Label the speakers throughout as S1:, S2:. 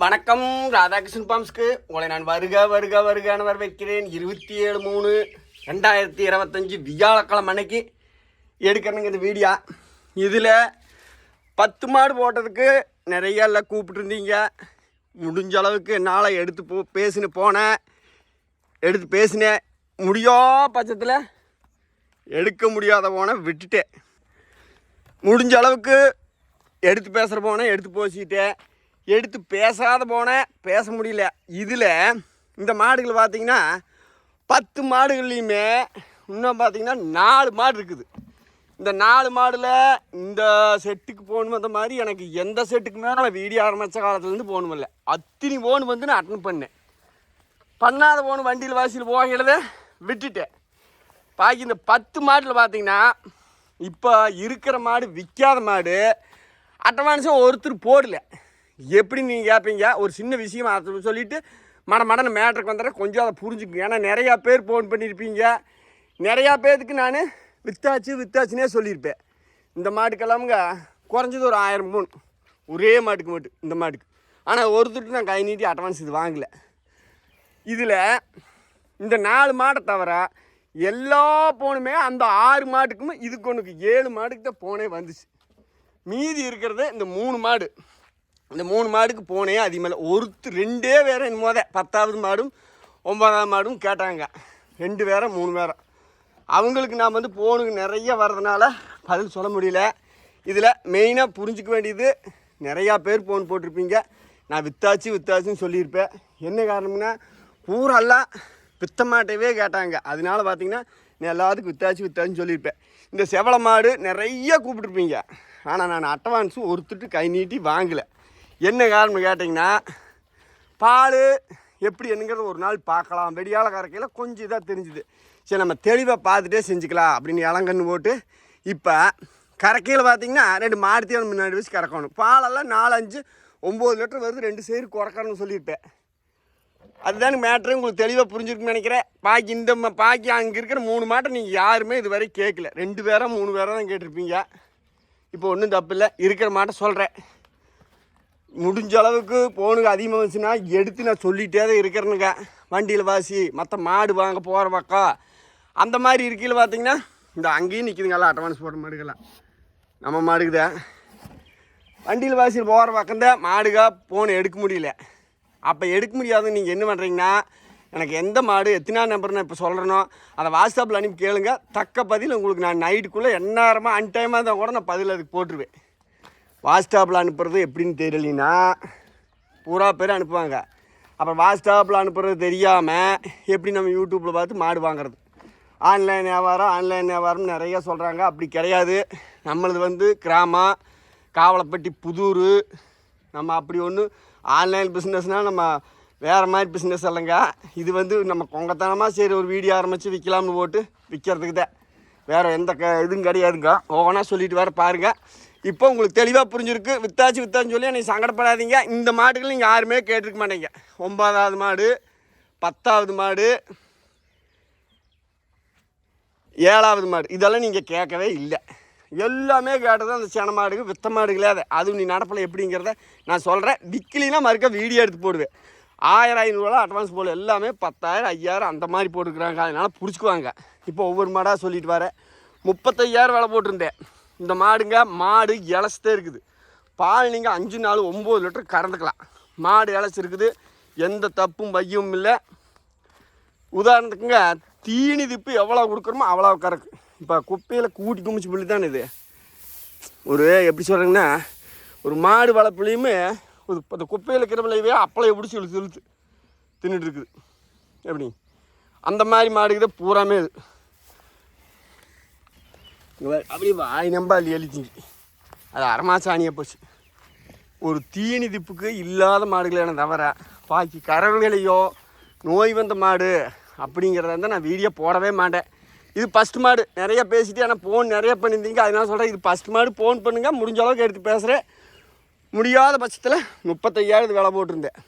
S1: வணக்கம். ராதாகிருஷ்ணன் பாம்ஸ்க்கு உங்களை நான் வருக வருக வருகான்னு வரவேற்கிறேன். இருபத்தி ஏழு மூணு ரெண்டாயிரத்தி இருபத்தஞ்சி வியாழக்கிழமை அன்னைக்கு எடுக்கிறேங்க இந்த வீடியோ. இதில் பத்து மாடு போட்டதுக்கு நிறைய எல்லாம் கூப்பிட்டுருந்தீங்க முடிஞ்ச அளவுக்கு என்னால் எடுத்து போ பேசினு போனேன். எடுத்து பேசினேன். முடியா பட்சத்தில் எடுக்க முடியாத போன விட்டுட்டேன். முடிஞ்ச அளவுக்கு எடுத்து பேசுகிற போனேன் எடுத்து போசிட்டேன். எடுத்து பேசாத போனேன் பேச முடியல. இதில் இந்த மாடுகள் பார்த்திங்கன்னா பத்து மாடுகள்லையுமே இன்னும் பார்த்தீங்கன்னா நாலு மாடு இருக்குது. இந்த நாலு மாடில் இந்த செட்டுக்கு போகணும் அந்த மாதிரி எனக்கு எந்த செட்டுக்குமே நான் வீடியோ ஆரம்பித்த காலத்துலேருந்து போகணுமில்ல அத்தனை போன் வந்து நான் அட்டன் பண்ணேன். பண்ணாத போன வண்டியில் வாசியில் போகிறத விட்டுட்டேன். பாக்கி இந்த பத்து மாட்டில் பார்த்தீங்கன்னா இப்போ இருக்கிற மாடு விற்காத மாடு அட்டவான்ஸும் ஒருத்தர் போடல. எப்படி நீங்கள் கேட்பீங்க ஒரு சின்ன விஷயம் அதை சொல்லிவிட்டு மட மடன மேட்ருக்கு வந்துடுறேன் கொஞ்சம் அதை புரிஞ்சுக்குங்க. ஏன்னா நிறையா பேர் ஃபோன் பண்ணியிருப்பீங்க நிறையா பேருக்கு நான் வித்தாச்சு வித்தாச்சுனே சொல்லியிருப்பேன் இந்த மாட்டுக்கெல்லாமுங்க குறைஞ்சது ஒரு ஆயிரம் மூணு. ஒரே மாட்டுக்கு மட்டும் இந்த மாட்டுக்கு. ஆனால் ஒருத்தருக்கு நான் கை நீட்டி அட்வான்ஸ் இது வாங்கலை. இதில் இந்த நாலு மாடை தவிர எல்லா போனுமே அந்த ஆறு மாட்டுக்கும் இதுக்கு ஒன்றுக்கு ஏழு மாட்டுக்கு தான் போனே வந்துச்சு. மீதி இருக்கிறது இந்த மூணு மாடு. இந்த மூணு மாடுக்கு போனே அதிகமாக ஒருத்தர் ரெண்டே வேற என்னமோத பத்தாவது மாடும் ஒன்பதாவது மாடும் கேட்டாங்க. ரெண்டு வேற மூணு வேற அவங்களுக்கு நான் வந்து போனுக்கு நிறைய வர்றதுனால பதில் சொல்ல முடியல. இதில் மெயினாக புரிஞ்சுக்க வேண்டியது நிறையா பேர் ஃபோன் போட்டிருப்பீங்க. நான் வித்தாச்சு வித்தாச்சுன்னு சொல்லியிருப்பேன். என்ன காரணம்னா பூரெல்லாம் வித்த மாட்டவே கேட்டாங்க. அதனால பார்த்தீங்கன்னா நான் எல்லாத்துக்கும் வித்தாச்சு வித்தாச்சுன்னு சொல்லியிருப்பேன். இந்த செவள மாடு நிறைய கூப்பிட்டுருப்பீங்க. ஆனால் நான் அட்வான்ஸும் ஒருத்துட்டு கை நீட்டி வாங்கலை. என்ன காரணம் கேட்டிங்கன்னா பால் எப்படி என்னங்கிறத ஒரு நாள் பார்க்கலாம். வெடியால கறக்கையில் கொஞ்சம் இதாக தெரிஞ்சுது. சரி நம்ம தெளிவாக பார்த்துட்டே செஞ்சுக்கலாம் அப்படின்னு இளங்கன்று போட்டு இப்போ கறக்கையில் பார்த்தீங்கன்னா ரெண்டு மாடுத்தி முன்னாடி வச்சு கறக்கணும் பாலெல்லாம் நாலஞ்சு ஒம்பது லிட்டர் வருது ரெண்டு சைடு குறக்கணும்னு சொல்லியிருப்பேன் அதுதானே மேட்ரு உங்களுக்கு தெளிவாக புரிஞ்சிருக்குன்னு நினைக்கிறேன். பாக்கி இந்த பாக்கி அங்கே இருக்கிற மூணு மாட்டை நீங்கள் யாருமே இதுவரை கேட்கல. ரெண்டு பேராக மூணு பேராக தான் கேட்டிருப்பீங்க. இப்போ ஒன்றும் தப்பு இல்லை. இருக்கிற மாட்டை சொல்கிறேன் முடிஞ்ச அளவுக்கு போனுக்கு அதிகமாக வந்துச்சுன்னா எடுத்து நான் சொல்லிகிட்டே தான் இருக்கிறேனுங்க. வண்டியில் வாசி மற்ற மாடு வாங்க போகிற பக்கம் அந்த மாதிரி இருக்கையில் பார்த்தீங்கன்னா இந்த அங்கேயும் நிற்கிதுங்கல்லாம் அட்வான்ஸ் போடுற மாடுகள்லாம். நம்ம மாடுக்குதான் வண்டியில் வாசியில் போகிற பக்கம் தான் மாடுகா போன் எடுக்க முடியல. அப்போ எடுக்க முடியாது நீங்கள் என்ன பண்ணுறீங்கன்னா எனக்கு எந்த மாடு எத்தனை நம்பர் நான் இப்போ சொல்கிறனோ அதை வாட்ஸ்அப்பில் அனுப்பி கேளுங்க. தக்க பதில் உங்களுக்கு நான் நைட்டுக்குள்ளே எந்நேரமாக அன்டைமாக இருந்தால் கூட நான் பதில் அதுக்கு போட்டுருவேன். வாட்ஸ்டாப்பில் அனுப்புறது எப்படின்னு தெரியலனா பூரா பேர் அனுப்புவாங்க. அப்புறம் வாட்ஸ்டாப்பில் அனுப்புறது தெரியாமல் எப்படி நம்ம யூடியூப்பில் பார்த்து மாடு வாங்குறது. ஆன்லைன் வியாபாரம் ஆன்லைன் வியாபாரம் நிறைய சொல்கிறாங்க அப்படி கிடையாது. நம்மளது வந்து கிராமம் காவலப்பட்டி புதூர். நம்ம அப்படி ஒன்று ஆன்லைன் பிஸ்னஸ்னால் நம்ம வேறு மாதிரி பிஸ்னஸ் இல்லைங்க. இது வந்து நம்ம கொங்கத்தனமாக சரி ஒரு வீடியோ ஆரம்பித்து விற்கலாம்னு போட்டு விற்கிறதுக்கு தான். வேறு எந்த க இதுவும் கிடையாதுங்க. ஓவனா சொல்லிட்டு வேறு பாருங்கள் இப்போ உங்களுக்கு தெளிவாக புரிஞ்சிருக்கு. வித்தாச்சு வித்தான்னு சொல்லி நீ சங்கடப்படாதீங்க. இந்த மாடுகள் நீங்கள் யாருமே கேட்டிருக்க மாட்டீங்க. ஒன்பதாவது மாடு பத்தாவது மாடு ஏழாவது மாடு. இதெல்லாம் நீங்கள் கேட்கவே இல்லை. எல்லாமே கேட்டது அந்த சென மாடுக்கு வித்த மாடுகளே அது. அதுவும் நீ நடப்பில் எப்படிங்கிறத நான் சொல்கிறேன் விற்கலினா மறுக்க வீடியோ எடுத்து போடுவேன். ஆயிரம் ஐநூறுரூவா அட்வான்ஸ் போல எல்லாமே பத்தாயிரம் ஐயாயிரம் அந்த மாதிரி போட்டுக்கிறாங்க அதனால் பிடிச்சிக்குவாங்க. இப்போ ஒவ்வொரு மாடாக சொல்லிட்டு வரேன். முப்பத்தையாயிரம் விலை போட்டிருந்தேன். இந்த மாடுங்க மாடு இலசத்தே இருக்குது. பால் நீங்கள் அஞ்சு நாள் ஒம்பது லிட்டர் கறந்துக்கலாம். மாடு இலச்சி இருக்குது எந்த தப்பும் பையும் இல்லை. உதாரணத்துக்குங்க தீனி திப்பு எவ்வளோ கொடுக்குறோமோ அவ்வளோ கறக்கு. இப்போ குப்பையில் கூட்டி குமிச்சு புள்ளி தானே இது. ஒரு எப்படி சொல்கிறேங்கன்னா ஒரு மாடு வளர்ப்புலையுமே ஒரு அந்த குப்பையில் இருக்கிற விளைவே அப்பளைய பிடிச்சி இழுத்து இழுத்து தின்னுட்டு இருக்குது. எப்படி? அந்த மாதிரி மாடுக்கு தான் பூராமே இது. அப்படியே வாய் நம்ப அள்ளி எழுதிங்க. அது அரமாசாணியை போச்சு. ஒரு தீனி திப்புக்கு இல்லாத மாடுகளை தவிர பாக்கி கறவைகளையோ நோய் வந்த மாடு அப்படிங்கிறத வந்து நான் வீடியோ போடவே மாட்டேன். இது ஃபஸ்ட் மாடு. நிறைய பேசிட்டு ஆனால் ஃபோன் நிறைய பண்ணியிருந்தீங்க. அதனால சொல்கிறேன் இது ஃபஸ்ட் மாடு ஃபோன் பண்ணுங்க. முடிஞ்ச அளவுக்கு எடுத்து பேசுகிறேன் முடியாத பட்சத்தில் முப்பத்தையாயிரம் விலை போட்டிருந்தேன்.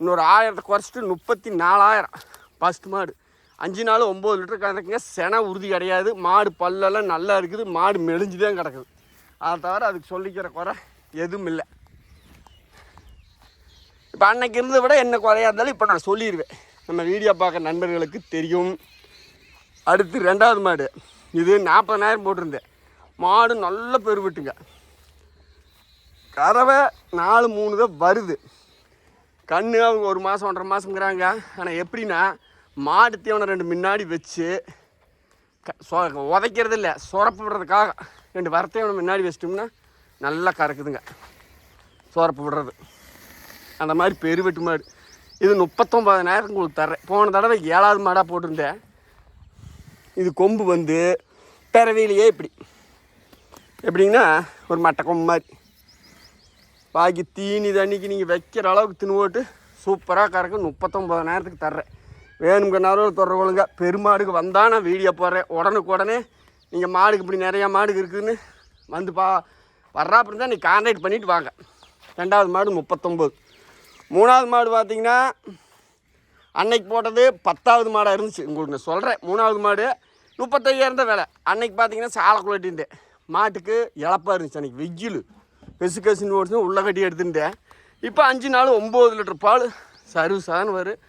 S1: இன்னொரு ஆயிரத்தை குறைச்சிட்டு முப்பத்தி நாலாயிரம். ஃபஸ்ட் மாடு. அஞ்சு நாள் ஒம்பது லிட்டர் கணக்குங்க. சென உறுதி கிடையாது. மாடு பல்லெல்லாம் நல்லா இருக்குது. மாடு மெலிஞ்சு தான் கிடக்குது. அதை தவிர அதுக்கு சொல்லிக்கிற குறை எதுவும் இல்லை. இப்போ அன்னைக்கு இருந்ததை விட என்ன குறையா இருந்தாலும் இப்போ நான் சொல்லிடுவேன் நம்ம வீடியோ பார்க்குற நண்பர்களுக்கு தெரியும். அடுத்து ரெண்டாவது மாடு. இது நாற்பதனாயிரம் போட்டிருந்தேன். மாடு நல்ல பெருவிட்டுங்க. கறவை நாலு மூணு தான் வருது. கண்ணு அவங்க ஒரு மாதம் ஒன்றரை மாதங்கிறாங்க ஆனால் எப்படின்னா மாடு தீவனம் ரெண்டு முன்னாடி வச்சு க உதைக்கிறது இல்லை சொரப்பு விடுறதுக்காக ரெண்டு வரத்தீவனம் முன்னாடி வச்சிட்டோம்னா நல்லா கறக்குதுங்க. சுரப்பு விடுறது. அந்த மாதிரி பெருவெட்டு மாடு. இது முப்பத்தொம்பதாயிரம் உங்களுக்கு தர்றேன். போன தடவை ஏழாவது மாடாக போட்டிருந்தேன். இது கொம்பு வந்து பிறவிலேயே இப்படி. எப்படிங்கன்னா ஒரு மட்டை கொம்பு மாதிரி. பாக்கி தீனி தண்ணிக்கு நீங்கள் வைக்கிற அளவுக்கு தின்னு போட்டு சூப்பராக கறக்கும் முப்பத்தொம்பதாயிரத்துக்கு தர்றேன். வேணுங்கனாலும் தொடர்புங்க பெருமாடுக்கு வந்தால் நான் வீடியோ போடுறேன். உடனுக்கு உடனே நீங்கள் மாடுக்கு இப்படி நிறையா மாடுக்கு இருக்குதுன்னு வந்து பா வர்றாப்ப தான் நீ கான்டாக்ட் பண்ணிவிட்டு வாங்க. ரெண்டாவது மாடு முப்பத்தொம்போது. மூணாவது மாடு பார்த்தீங்கன்னா அன்னைக்கு போட்டது பத்தாவது மாடாக இருந்துச்சு. உங்களுக்கு நான் சொல்கிறேன் மூணாவது மாடு முப்பத்தையாயிரம் தான் விலை. அன்னைக்கு பார்த்தீங்கன்னா சாலை குளட்டிருந்தேன் மாட்டுக்கு இழப்பாக இருந்துச்சு அன்றைக்கி வெயில். கசு கசுன்னு ஓடிச்சு உள்ளே கட்டி எடுத்துட்டேன் இப்போ அஞ்சு நாள் ஒம்பது லிட்டர் பால் சர்வீஸான வரும்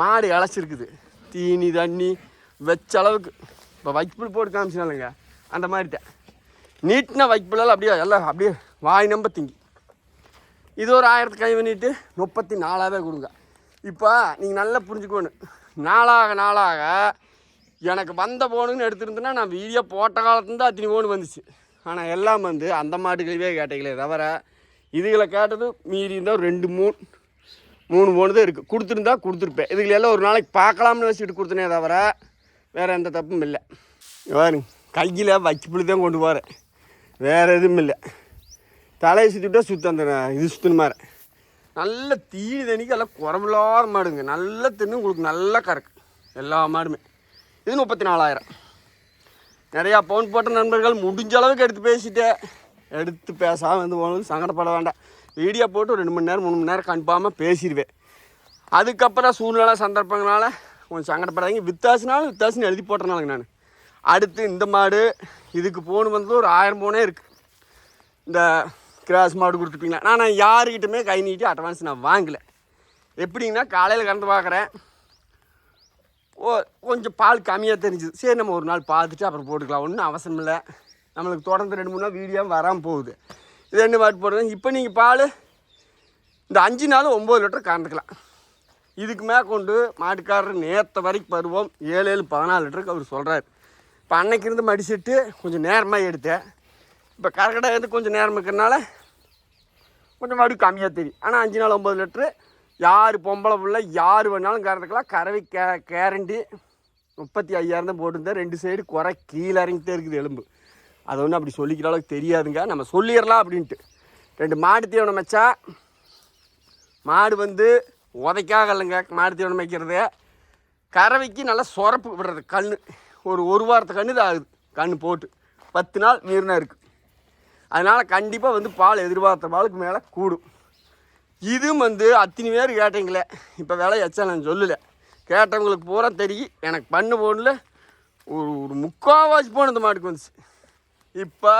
S1: மாடு இழைச்சிருக்குது. தீனி தண்ணி வச்ச அளவுக்கு. இப்போ வைப்புல் போட்டு காமிச்சினாலுங்க அந்த மாதிரிட்டேன் நீட்டின வைப்புலாம் அப்படியே எல்லாம் அப்படியே வாய் நம்ப திங்கி. இது ஒரு ஆயிரத்து கை பண்ணிட்டு முப்பத்தி நாலாவே கொடுங்க. இப்போ நீங்கள் நல்லா புரிஞ்சுக்கணும். நாளாக நாளாக எனக்கு வந்த போனுன்னு எடுத்துருந்தேன்னா நான் வீடியோ போட்ட காலத்துலேருந்து அத்தனை போன் வந்துச்சு. ஆனால் எல்லாம் வந்து அந்த மாட்டுக்கழிவே கேட்டீங்களே தவிர இதுகளை கேட்டது மீறி இருந்தால் ரெண்டு மூணு. மூணு மூணு தான் இருக்குது கொடுத்துருந்தா கொடுத்துருப்பேன். இதுக்கு எல்லாம் ஒரு நாளைக்கு பார்க்கலாம்னு வச்சுட்டு கொடுத்தனே தவிர வேறு எந்த தப்பும் இல்லை. பாருங்க. கையில் வைக்கப்புளி தான் கொண்டு போகிறேன் வேறு எதுவும் இல்லை. தலையை சுற்றிவிட்டா சுத்த அந்த இது சுற்றின மாதிரி. நல்ல தீனி தண்ணிக்கு எல்லாம் குறமில்லாத மாடுங்க. நல்ல தின்னு உங்களுக்கு நல்லா கறக்கு எல்லா மாடுமே. இது முப்பத்தி நாலாயிரம் நிறையா பவுன் போட்ட நண்பர்கள் முடிஞ்ச அளவுக்கு எடுத்து பேசிட்டேன். எடுத்து பேசாமல் வந்து போனது சங்கடப்பட வேண்டாம். வீடியோ போட்டு ஒரு ரெண்டு மணி நேரம் மூணு மணி நேரம் கன்ஃபார்மாக பேசிடுவேன். அதுக்கப்புறம் சூழ்நிலை சந்தர்ப்பங்களால கொஞ்சம் சங்கடப்படாதீங்க வித்தாசுனாலும் வித்தாசுன்னு எழுதி போட்டனாலுங்க நான். அடுத்து இந்த மாடு இதுக்கு போன் வந்து ஒரு ஆயிரம் போனே இருக்குது இந்த கிராஸ் மாடு கொடுத்துருப்பீங்களா? நான் நான் யாருக்கிட்டுமே கை நீட்டி அட்வான்ஸ் நான் வாங்கலை. எப்படிங்கன்னா காலையில் கறந்து பார்க்குறேன். ஓ கொஞ்சம் பால் கம்மியாக தெரிஞ்சுது. சரி நம்ம ஒரு நாள் பார்த்துட்டு அப்புறம் போட்டுக்கலாம். ஒன்றும் அவசரம் இல்லை நம்மளுக்கு தொடர்ந்து ரெண்டு மூணு நாள் வீடியோ வராமல் போகுது. ரெண்டு மாட்டு போடுறது இப்போ நீங்கள் பால் இந்த அஞ்சு நாள் ஒம்பது லிட்டர் கறந்துக்கலாம் இதுக்கு மேலே கொண்டு மாட்டுக்காரர் நேற்று வரைக்கும் பருவம் ஏழு ஏழு பதினாலு லிட்டருக்கு அவர் சொல்கிறார் இப்போ அன்னைக்கு இருந்து மடிச்சிட்டு கொஞ்சம் நேரமாக எடுத்தேன். இப்போ கரக்கடை வந்து கொஞ்சம் நேரம் இருக்கிறனால கொஞ்சம் மறுபடியும் கம்மியாக தெரியும். ஆனால் அஞ்சு நாள் ஒம்பது லிட்ரு யார் பொம்பளை பிள்ளை யார் வேணாலும் கறந்துக்கலாம் கறவை கே கேரண்டி முப்பத்தி ஐயாயிரம் தான் போட்டிருந்தேன். ரெண்டு சைடு குறை கீழே இறங்கிட்டே இருக்குது எலும்பு. அதை ஒன்றும் அப்படி சொல்லிக்கிற அளவுக்கு தெரியாதுங்க. நம்ம சொல்லிடலாம் அப்படின்ட்டு. ரெண்டு மாடு தீவனம் வச்சா மாடு வந்து உதைக்காக இல்லைங்க மாடு தீவனம் வைக்கிறது. கறவைக்கு நல்லா சொரப்பு விடுறது கண் ஒரு ஒரு வாரத்து கண்ணு தான் ஆகுது. கண் போட்டு. பத்து நாள் மீறினா இருக்குது அதனால் கண்டிப்பாக வந்து பால் எதிர்பார்த்த பாலுக்கு மேலே கூடும். இதுவும் வந்து அத்தனை பேர் கேட்டீங்களே இப்போ விலை எச்சா நான் சொல்லலை. கேட்டவங்களுக்கு பூரா தெரியும். எனக்கு பண்ணு போனில் ஒரு ஒரு முக்கால்வாசி போன இந்த மாட்டுக்கு வந்துச்சு. இப்போ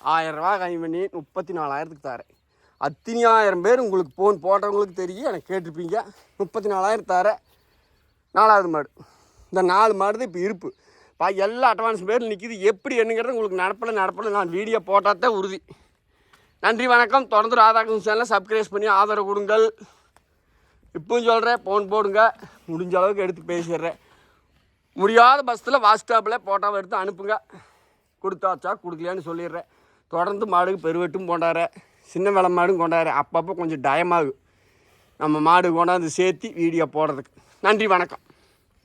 S1: ஆயிரரூவா கம்மி பண்ணி முப்பத்தி நாலாயிரத்துக்கு தரேன். அத்தனை ஆயிரம் பேர் உங்களுக்கு ஃபோன் போட்டவங்களுக்கு தெரியும். எனக்கு கேட்டிருப்பீங்க. முப்பத்தி நாலாயிரம் தரேன் நாலாவது மாடு. இந்த நாலு மாடு தான் இப்போ இருப்பு. பா எல்லா அட்வான்ஸ் பேரும் நிற்கிது எப்படி என்னங்கிறது உங்களுக்கு நடப்பலை நடப்பலை நான் வீடியோ போட்டால் தான் உறுதி. நன்றி வணக்கம். தொடர்ந்து ராதாகிருஷ்ணன் சேனலில் சப்ஸ்கிரைப் பண்ணி ஆதரவு கொடுங்கள். இப்பவும் சொல்கிறேன் ஃபோன் போடுங்க. முடிஞ்ச அளவுக்கு எடுத்து பேசிடுறேன். முடியாத பஸ்ஸில் வாட்ஸ்டாப்பில் ஃபோட்டோவை எடுத்து அனுப்புங்க. கொடுத்தாச்சா கொடுக்கலையான்னு சொல்லிடுறேன். தொடர்ந்து மாடுக்கு பெருவெட்டும் கொண்டாடுற சின்ன வெள மாடும் கொண்டாடுற அப்பப்போ கொஞ்சம் டயமாகும் நம்ம மாடு கொண்டாந்து சேர்த்து வீடியோ போடுறதுக்கு. நன்றி வணக்கம்.